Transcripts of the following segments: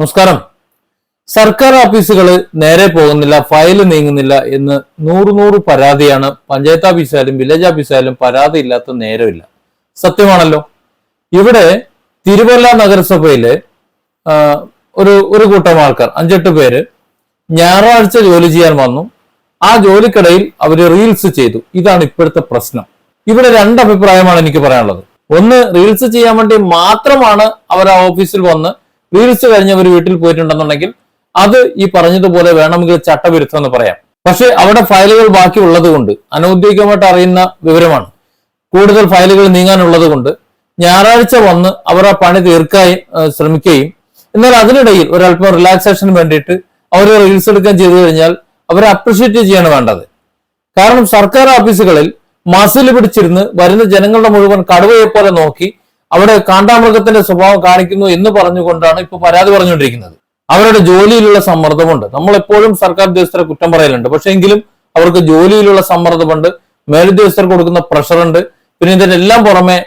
നമസ്കാരം. സർക്കാർ ഓഫീസുകൾ നേരെ പോകുന്നില്ല ഫയൽ നീങ്ങുന്നില്ല എന്ന് നൂറ് നൂറ് പരാതിയാണ് പഞ്ചായത്ത് ഓഫീസായാലും വില്ലേജ് ഓഫീസായാലും പരാതി ഇല്ലാത്ത നേരമില്ല. സത്യമാണല്ലോ. ഇവിടെ തിരുവല്ല നഗരസഭയിലെ ഒരു ഒരു കൂട്ടം ആൾക്കാർ അഞ്ചെട്ട് പേര് ഞായറാഴ്ച ജോലി ചെയ്യാൻ വന്നു. ആ ജോലിക്കിടയിൽ അവർ റീൽസ് ചെയ്തു. ഇതാണ് ഇപ്പോഴത്തെ പ്രശ്നം. ഇവിടെ രണ്ട് അഭിപ്രായമാണ് എനിക്ക് പറയാനുള്ളത്. ഒന്ന് റീൽസ് ചെയ്യാൻ വേണ്ടി മാത്രമാണ് അവർ ആ ഓഫീസിൽ വന്ന് റീൽസ് കഴിഞ്ഞവർ വീട്ടിൽ പോയിട്ടുണ്ടെന്നുണ്ടെങ്കിൽ അത് ഈ പറഞ്ഞതുപോലെ വേണമെങ്കിൽ ചട്ടവിരുദ്ധം എന്ന് പറയാം. പക്ഷെ അവിടെ ഫയലുകൾ ബാക്കി ഉള്ളത് കൊണ്ട് അനൌദ്യോഗികമായിട്ട് അറിയുന്ന വിവരമാണ്. കൂടുതൽ ഫയലുകൾ നീങ്ങാനുള്ളത് കൊണ്ട് ഞായറാഴ്ച വന്ന് അവർ ആ പണി തീർക്കാൻ ശ്രമിക്കുകയും എന്നാൽ അതിനിടയിൽ ഒരല്പം റിലാക്സേഷന് വേണ്ടിയിട്ട് അവർ റീൽസ് എടുക്കാൻ ചെയ്തു കഴിഞ്ഞാൽ അവരെ അപ്രിഷിയേറ്റ് ചെയ്യാണ് വേണ്ടത്. കാരണം സർക്കാർ ഓഫീസുകളിൽ മസിൽ പിടിച്ചിരുന്ന് വരുന്ന ജനങ്ങളുടെ മുഴുവൻ കടുവയെ പോലെ നോക്കി അവിടെ കാണ്ടാമൃഗത്തിന്റെ സ്വഭാവം കാണിക്കുന്നു എന്ന് പറഞ്ഞുകൊണ്ടാണ് ഇപ്പൊ പരാതി പറഞ്ഞുകൊണ്ടിരിക്കുന്നത്. അവരുടെ ജോലിയിലുള്ള സമ്മർദ്ദമുണ്ട്. നമ്മൾ എപ്പോഴും സർക്കാർ ഉദ്യോഗസ്ഥരെ കുറ്റം പറയലുണ്ട്. പക്ഷെ എങ്കിലും അവർക്ക് ജോലിയിലുള്ള സമ്മർദ്ദമുണ്ട്. മേലുദ്യോഗസ്ഥർ കൊടുക്കുന്ന പ്രഷറുണ്ട് പിന്നെ ഇതിനെല്ലാം പുറമെ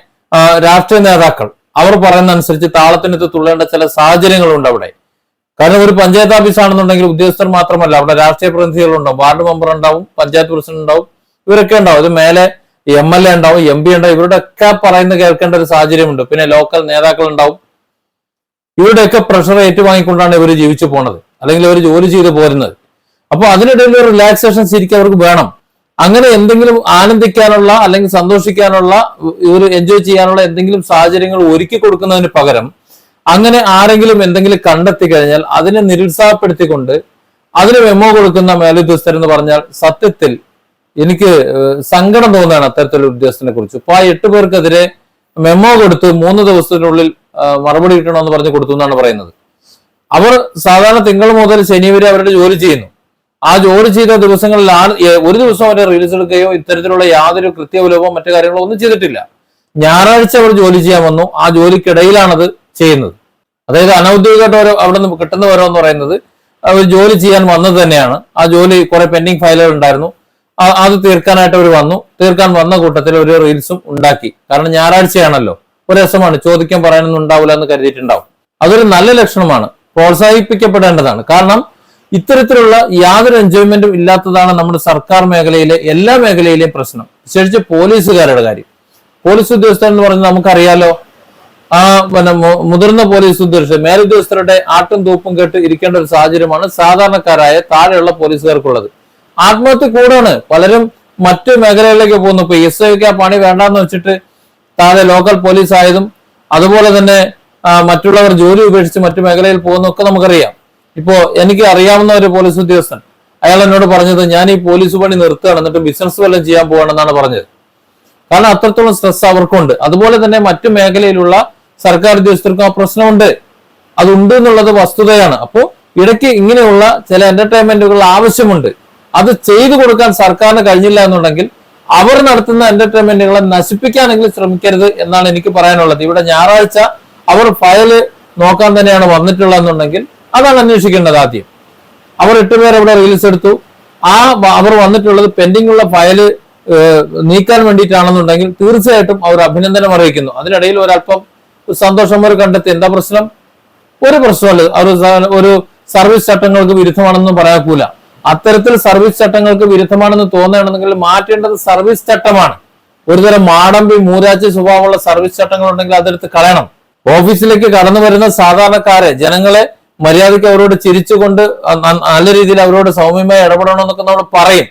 രാഷ്ട്രീയ നേതാക്കൾ. അവർ പറയുന്ന അനുസരിച്ച് താളത്തിനത്ത് തുള്ളേണ്ട ചില സാഹചര്യങ്ങളുണ്ട് അവിടെ. കാരണം ഒരു പഞ്ചായത്ത് ഓഫീസ് ആണെന്നുണ്ടെങ്കിൽ ഉദ്യോഗസ്ഥർ മാത്രമല്ല അവിടെ രാഷ്ട്രീയ പ്രതിനിധികളുണ്ടാവും. വാർഡ് മെമ്പർ ഉണ്ടാവും പഞ്ചായത്ത് പ്രസിഡന്റ് ഉണ്ടാവും. ഇവരൊക്കെ ഉണ്ടാവും. ഇത് മേലെ എം എൽ എ ഉണ്ടാവും എം പി ഉണ്ടാവും ഇവരുടെ ഒക്കെ പറയുന്നത് കേൾക്കേണ്ട ഒരു സാഹചര്യമുണ്ട്. പിന്നെ ലോക്കൽ നേതാക്കൾ ഉണ്ടാവും ഇവരുടെയൊക്കെ പ്രഷർ ഏറ്റുവാങ്ങിക്കൊണ്ടാണ് ഇവർ ജീവിച്ചു പോണത്. അല്ലെങ്കിൽ അവർ ജോലി ചെയ്ത് പോരുന്നത്. അപ്പൊ അതിനിടയിൽ ഒരു റിലാക്സേഷൻ ശരിക്കും അവർക്ക് വേണം. അങ്ങനെ എന്തെങ്കിലും ആനന്ദിക്കാനുള്ള അല്ലെങ്കിൽ സന്തോഷിക്കാനുള്ള ഇവർ എൻജോയ് ചെയ്യാനുള്ള എന്തെങ്കിലും സാഹചര്യങ്ങൾ ഒരുക്കി കൊടുക്കുന്നതിന് പകരം അങ്ങനെ ആരെങ്കിലും എന്തെങ്കിലും കണ്ടെത്തി കഴിഞ്ഞാൽ അതിനെ നിരുത്സാഹപ്പെടുത്തിക്കൊണ്ട് അതിന് മെമ്മോ കൊടുക്കുന്ന മേലുദ്യോഗസ്ഥർ എന്ന് പറഞ്ഞാൽ സത്യത്തിൽ എനിക്ക് സങ്കടം തോന്നുകയാണ് അത്തരത്തിലുള്ള ഉദ്യോഗസ്ഥനെ കുറിച്ച്. ഇപ്പൊ ആ എട്ട് പേർക്കെതിരെ മെമ്മോ കൊടുത്ത് മൂന്ന് ദിവസത്തിനുള്ളിൽ മറുപടി കിട്ടണമെന്ന് പറഞ്ഞ് കൊടുത്തു എന്നാണ് പറയുന്നത്. അവർ സാധാരണ തിങ്കൾ മുതൽ ശനി വരെ അവരുടെ ജോലി ചെയ്യുന്നു. ആ ജോലി ചെയ്ത ദിവസങ്ങളിൽ ഒരു ദിവസം അവരെ റീൽസ് എടുക്കുകയോ ഇത്തരത്തിലുള്ള യാതൊരു കൃത്യവിലോപോ മറ്റു കാര്യങ്ങളോ ഒന്നും ചെയ്തിട്ടില്ല. ഞായറാഴ്ച അവർ ജോലി ചെയ്യാൻ വന്നു. ആ ജോലിക്കിടയിലാണത് ചെയ്യുന്നത്. അതായത് അനൌദ്യോഗികമായിട്ട് അവിടെ നിന്ന് കിട്ടുന്നവരോ എന്ന് പറയുന്നത് അവർ ജോലി ചെയ്യാൻ വന്നത് തന്നെയാണ്. ആ ജോലി കുറെ പെൻഡിങ് ഫയലുകൾ ഉണ്ടായിരുന്നു. അത് തീർക്കാനായിട്ട് അവർ വന്നു. തീർക്കാൻ വന്ന കൂട്ടത്തിൽ ഒരു റീൽസും ഉണ്ടാക്കി. കാരണം ഞായറാഴ്ചയാണല്ലോ. ഒരു രസമാണ്. ചോദിക്കാൻ പറയാനൊന്നും ഉണ്ടാവില്ല എന്ന് കരുതിയിട്ടുണ്ടാവും. അതൊരു നല്ല ലക്ഷണമാണ്. പ്രോത്സാഹിപ്പിക്കപ്പെടേണ്ടതാണ്. കാരണം ഇത്തരത്തിലുള്ള യാതൊരു എൻജോയ്മെന്റും ഇല്ലാത്തതാണ് നമ്മുടെ സർക്കാർ മേഖലയിലെ എല്ലാ മേഖലയിലെയും പ്രശ്നം. വിശേഷിച്ച് പോലീസുകാരുടെ കാര്യം. പോലീസ് ഉദ്യോഗസ്ഥർ എന്ന് പറഞ്ഞാൽ നമുക്കറിയാലോ ആ പിന്നെ മുതിർന്ന പോലീസ് ഉദ്യോഗസ്ഥർ മേലുദ്യോഗസ്ഥരുടെ ആട്ടും തൂപ്പും കേട്ട് ഇരിക്കേണ്ട ഒരു സാഹചര്യമാണ് സാധാരണക്കാരായ താഴെയുള്ള പോലീസുകാർക്കുള്ളത്. ആത്മഹത്യ കൂടാണ്. പലരും മറ്റു മേഖലകളിലേക്ക് പോകുന്നു. ഇപ്പൊ എസ് ഐക്ക് ആ പണി വേണ്ടെന്ന് വെച്ചിട്ട് താഴെ ലോക്കൽ പോലീസ് ആയതും അതുപോലെ തന്നെ മറ്റുള്ളവർ ജോലി ഉപേക്ഷിച്ച് മറ്റു മേഖലയിൽ പോകുന്നൊക്കെ നമുക്കറിയാം. ഇപ്പോ എനിക്ക് അറിയാവുന്ന ഒരു പോലീസ് ഉദ്യോഗസ്ഥൻ അയാൾ എന്നോട് പറഞ്ഞത് ഞാൻ ഈ പോലീസ് പണി നിർത്തുകയാണ് എന്നിട്ട് ബിസിനസ് വല്ലതും ചെയ്യാൻ പോകണമെന്നാണ് പറഞ്ഞത്. കാരണം അത്രത്തോളം സ്ട്രെസ് അവർക്കുണ്ട്. അതുപോലെ തന്നെ മറ്റു മേഖലയിലുള്ള സർക്കാർ ഉദ്യോഗസ്ഥർക്കും ആ പ്രശ്നമുണ്ട്. അതുണ്ട് എന്നുള്ളത് വസ്തുതയാണ്. അപ്പോൾ ഇടയ്ക്ക് ഇങ്ങനെയുള്ള ചില എന്റർടൈൻമെന്റുകൾ ആവശ്യമുണ്ട്. അത് ചെയ്തു കൊടുക്കാൻ സർക്കാരിന് കഴിഞ്ഞില്ല എന്നുണ്ടെങ്കിൽ അവർ നടത്തുന്ന എന്റർടൈൻമെന്റുകളെ നശിപ്പിക്കാനെങ്കിലും ശ്രമിക്കരുത് എന്നാണ് എനിക്ക് പറയാനുള്ളത്. ഇവിടെ ഞായറാഴ്ച അവർ ഫയൽ നോക്കാൻ തന്നെയാണ് വന്നിട്ടുള്ളതെന്നുണ്ടെങ്കിൽ അതാണ് അന്വേഷിക്കേണ്ടത് ആദ്യം. അവർ എട്ടുപേർ അവിടെ റീൽസ് എടുത്തു. ആ അവർ വന്നിട്ടുള്ളത് പെൻഡിംഗ് ഉള്ള ഫയൽ നീക്കാൻ വേണ്ടിയിട്ടാണെന്നുണ്ടെങ്കിൽ തീർച്ചയായിട്ടും അവർ അഭിനന്ദനം അറിയിക്കുന്നു. അതിനിടയിൽ ഒരല്പം സന്തോഷം അവർ കണ്ടെത്തി. എന്താ പ്രശ്നം? ഒരു പ്രശ്നമല്ല ഒരു സർവീസ് ചട്ടങ്ങൾക്ക് വിരുദ്ധമാണെന്നും പറയാക്കൂല അത്തരത്തിൽ സർവീസ് ചട്ടങ്ങൾക്ക് വിരുദ്ധമാണെന്ന് തോന്നുകയാണെന്നെങ്കിൽ മാറ്റേണ്ടത് സർവീസ് ചട്ടമാണ്. ഒരുതരം മാടമ്പി മൂരാച്ചി സ്വഭാവമുള്ള സർവീസ് ചട്ടങ്ങൾ ഉണ്ടെങ്കിൽ അതെടുത്ത് കളയണം. ഓഫീസിലേക്ക് കടന്നു വരുന്ന സാധാരണക്കാരെ ജനങ്ങളെ മര്യാദയ്ക്ക് അവരോട് ചിരിച്ചുകൊണ്ട് നല്ല രീതിയിൽ അവരോട് സൗമ്യമായി ഇടപെടണമെന്നൊക്കെ നമ്മൾ പറയും.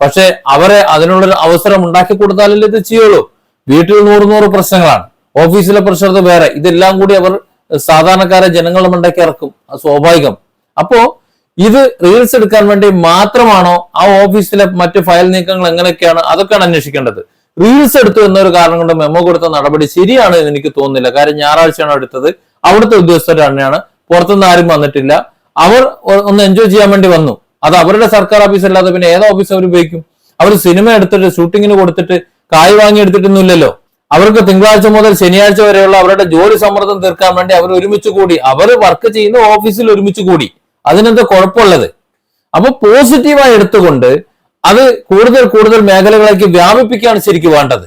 പക്ഷെ അവരെ അതിനുള്ളൊരു അവസരം ഉണ്ടാക്കി കൊടുത്താലല്ലേ ഇത് ചെയ്യുള്ളൂ. വീട്ടിൽ നൂറ് നൂറ് പ്രശ്നങ്ങളാണ്. ഓഫീസിലെ പ്രഷർ വേറെ. ഇതെല്ലാം കൂടി അവർ സാധാരണക്കാരെ ജനങ്ങളും ഉണ്ടാക്കി ഇറക്കും സ്വാഭാവികം. അപ്പോ ഇത് റീൽസ് എടുക്കാൻ വേണ്ടി മാത്രമാണോ ആ ഓഫീസിലെ മറ്റ് ഫയൽ നീക്കങ്ങൾ എങ്ങനെയൊക്കെയാണ് അതൊക്കെയാണ് അന്വേഷിക്കേണ്ടത്. റീൽസ് എടുത്തു എന്നൊരു കാരണം കൊണ്ട് മെമ്മോ കൊടുത്ത നടപടി ശരിയാണ് എന്ന് എനിക്ക് തോന്നുന്നില്ല. കാര്യം ഞായറാഴ്ചയാണ് എടുത്തത്. അവിടുത്തെ ഉദ്യോഗസ്ഥർ തന്നെയാണ്. പുറത്തുനിന്ന് ആരും വന്നിട്ടില്ല. അവർ ഒന്ന് എൻജോയ് ചെയ്യാൻ വേണ്ടി വന്നു. അത് അവരുടെ സർക്കാർ ഓഫീസ് അല്ലാതെ പിന്നെ ഏത് ഓഫീസ് അവർ ഉപയോഗിക്കും? അവർ സിനിമ എടുത്തിട്ട് ഷൂട്ടിങ്ങിന് കൊടുത്തിട്ട് കായ് വാങ്ങി എടുത്തിട്ടൊന്നുമില്ലല്ലോ. അവർക്ക് തിങ്കളാഴ്ച മുതൽ ശനിയാഴ്ച വരെയുള്ള അവരുടെ ജോലി സമ്മർദ്ദം തീർക്കാൻ വേണ്ടി അവർ ഒരുമിച്ച് കൂടി. അവർ വർക്ക് ചെയ്യുന്ന ഓഫീസിൽ ഒരുമിച്ച് കൂടി. അതിനെന്താ കുഴപ്പമുള്ളത്? അപ്പൊ പോസിറ്റീവായി എടുത്തുകൊണ്ട് അത് കൂടുതൽ കൂടുതൽ മേഖലകളിലേക്ക് വ്യാപിപ്പിക്കുകയാണ് ശരിക്കും വേണ്ടത്.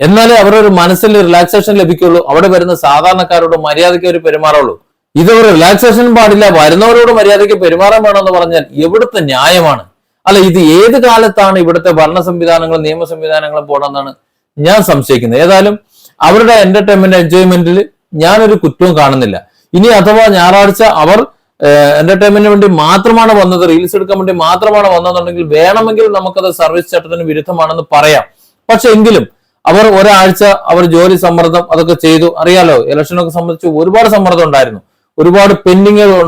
എന്നാലേ അവരുടെ ഒരു മനസ്സിൽ റിലാക്സേഷൻ ലഭിക്കുള്ളൂ. അവിടെ വരുന്ന സാധാരണക്കാരോട് മര്യാദയ്ക്ക് അവർ പെരുമാറുള്ളൂ. ഇത് ഒരു റിലാക്സേഷൻ പാടില്ല. വരുന്നവരോട് മര്യാദയ്ക്ക് പെരുമാറാൻ വേണമെന്ന് പറഞ്ഞാൽ എവിടുത്തെ ന്യായമാണ്? അല്ല ഇത് ഏത് കാലത്താണ് ഇവിടുത്തെ ഭരണ സംവിധാനങ്ങളും നിയമ സംവിധാനങ്ങളും പോണെന്നാണ് ഞാൻ സംശയിക്കുന്നത്. ഏതായാലും അവരുടെ എന്റർടൈൻമെന്റ് എൻജോയ്മെന്റിൽ ഞാനൊരു കുറ്റവും കാണുന്നില്ല. ഇനി അഥവാ ഞായറാഴ്ച അവർ എന്റർടൈൻമെന്റിന് വേണ്ടി മാത്രമാണ് വന്നത്. റീൽസ് എടുക്കാൻ വേണ്ടി മാത്രമാണ് വന്നതെന്നുണ്ടെങ്കിൽ വേണമെങ്കിൽ നമുക്കത് സർവീസ് ചട്ടത്തിന് വിരുദ്ധമാണെന്ന് പറയാം. പക്ഷെ എങ്കിലും അവർ ഒരാഴ്ച അവർ ജോലി സമ്മർദ്ദം അതൊക്കെ ചെയ്തു. അറിയാലോ ഇലക്ഷനൊക്കെ സംബന്ധിച്ച് ഒരുപാട് സമ്മർദ്ദം ഉണ്ടായിരുന്നു. ഒരുപാട് പെൻഡിങ്ങുകൾ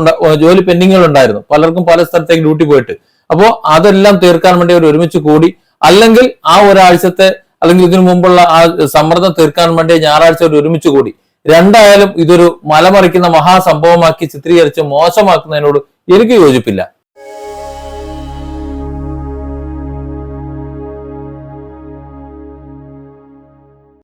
ജോലി പെൻഡിങ്ങുകൾ ഉണ്ടായിരുന്നു. പലർക്കും പല സ്ഥലത്തേക്ക് ഡ്യൂട്ടി പോയിട്ട്. അപ്പോ അതെല്ലാം തീർക്കാൻ വേണ്ടി അവർ ഒരുമിച്ച് കൂടി. അല്ലെങ്കിൽ ആ ഒരാഴ്ചത്തെ അല്ലെങ്കിൽ ഇതിനു മുമ്പുള്ള ആ സമ്മർദ്ദം തീർക്കാൻ വേണ്ടി ഞായറാഴ്ച അവർ ഒരുമിച്ച് കൂടി. രണ്ടായാലും ഇതൊരു മലമറിക്കുന്ന മഹാസംഭവമാക്കി ചിത്രീകരിച്ച് മോശമാക്കുന്നതിനോട് എനിക്ക് യോജിപ്പില്ല.